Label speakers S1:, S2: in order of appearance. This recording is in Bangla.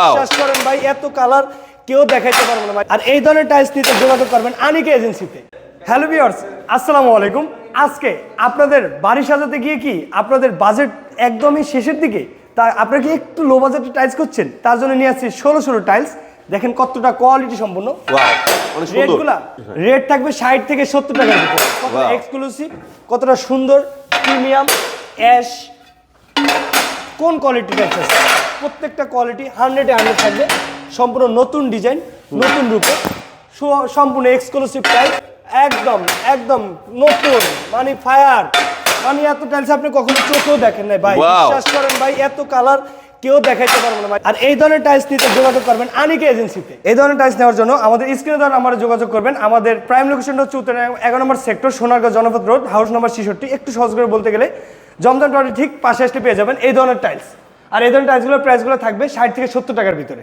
S1: বিশ্বাস করেন ভাই এত কালার কেউ দেখাইতে পারবে না ভাই। আর এই ধরনের টাইলস নিতে যোগাযোগ করবেন আনিকা এজেন্সিতে। হ্যালো ভিউয়ার্স আসসালামু আলাইকুম। আজকে আপনাদের বাড়ি সাজাতে গিয়ে কি আপনাদের বাজেট একদমই শেষের দিকে? তা আপনারা কি একটু লো বাজেটে টাইলস করছেন তার জন্য নিয়ে আসছি ষোলো ষোলো টাইলস দেখেন কতটা কোয়ালিটি
S2: সুন্দর।
S1: রেটগুলা রেট থাকবে ষাট থেকে সত্তর টাকার ভিতরে। কতটা এক্সক্লুসিভ কতটা সুন্দর প্রিমিয়াম অ্যাশ কোন কোয়ালিটি আছে? প্রত্যেকটা কোয়ালিটি হান্ড্রেডে হান্ড্রেড থাকবে। সম্পূর্ণ নতুন ডিজাইন নতুন রূপে। সম্পূর্ণ এক্সক্লুসিভ টাইপ একদম একদম নতুন। মানে ফায়ার মানে এত টাইলস আপনি কখনো চোখেও দেখেন নাই ভাই। বিশ্বাস করেন ভাই এত কালার কেউ দেখাইতে পারবে না ভাই। আর এই ধরনের টাইলস নিতে যোগাযোগ করবেন আনিকে এজেন্সিতে এই ধরনের টাইলস নেওয়ার জন্য আমাদের স্ক্রিনে দ্বারা আমরা যোগাযোগ করবেন। আমাদের প্রাইম লোকেশনটা হচ্ছে উত্তর এগারো নম্বর সেক্টর সোনারগাঁও জনপদ রোড হাউস নম্বর ছিষট্টি। একটু সহজ করে বলতে গেলে জমজম টাওয়ারের ঠিক পাশে আসলে পেয়ে যাবেন এই ধরনের টাইলস আর এই ধরনের টাইলসগুলোর প্রাইসগুলো থাকবে ষাট থেকে সত্তর টাকার ভিতরে।